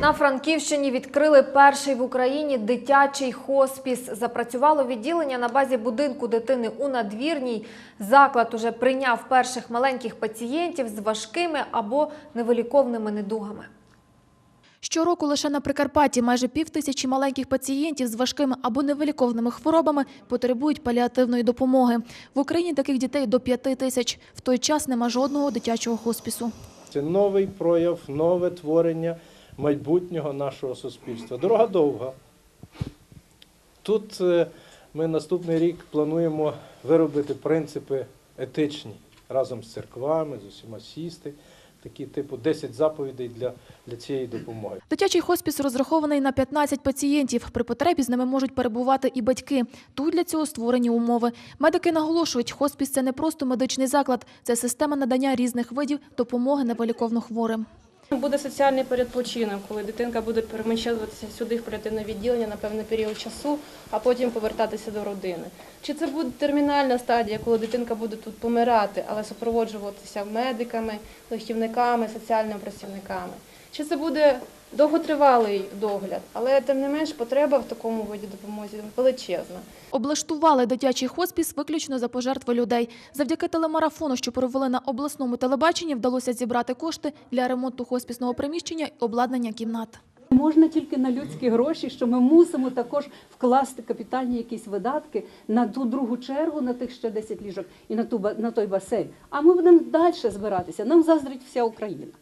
На Франківщині відкрили перший в Україні дитячий хоспіс. Запрацювало відділення на базі будинку дитини у надвірній. Заклад уже прийняв перших маленьких пацієнтів з важкими або невиліковними недугами. Щороку лише на Прикарпатті майже пів тисячі маленьких пацієнтів з важкими або невиліковними хворобами потребують паліативної допомоги. В Україні таких дітей до п'яти тисяч. В той час нема жодного дитячого хоспісу. Це новий прояв, нове творення майбутнього нашого суспільства. Дорога довга. Тут е, ми наступний рік плануємо виробити принципи етичні разом з церквами, з усіма сісти. Такі типу 10 заповідей для, для цієї допомоги. Дитячий хоспіс розрахований на 15 пацієнтів. При потребі з ними можуть перебувати і батьки. Тут для цього створені умови. Медики наголошують, хоспіс – це не просто медичний заклад, це система надання різних видів допомоги невиліковно хворим. Буде соціальний передпочинок, коли дитинка буде переміщуватися сюди в паліативне відділення на певний період часу, а потім повертатися до родини. Чи це буде термінальна стадія, коли дитинка буде тут помирати, але супроводжуватися медиками, лихівниками, соціальними працівниками? Чи це буде довготривалий догляд, але тим не менш потреба в такому виді допомоги величезна. Облаштували дитячий хоспіс виключно за пожертви людей. Завдяки телемарафону, що провели на обласному телебаченні, вдалося зібрати кошти для ремонту хоспісного приміщення і обладнання кімнат. Можна тільки на людські гроші, що ми мусимо також вкласти капітальні якісь видатки на ту другу чергу, на тих ще 10 ліжок і на ту на той басейн. А ми будемо далі збиратися. Нам заздрить вся Україна.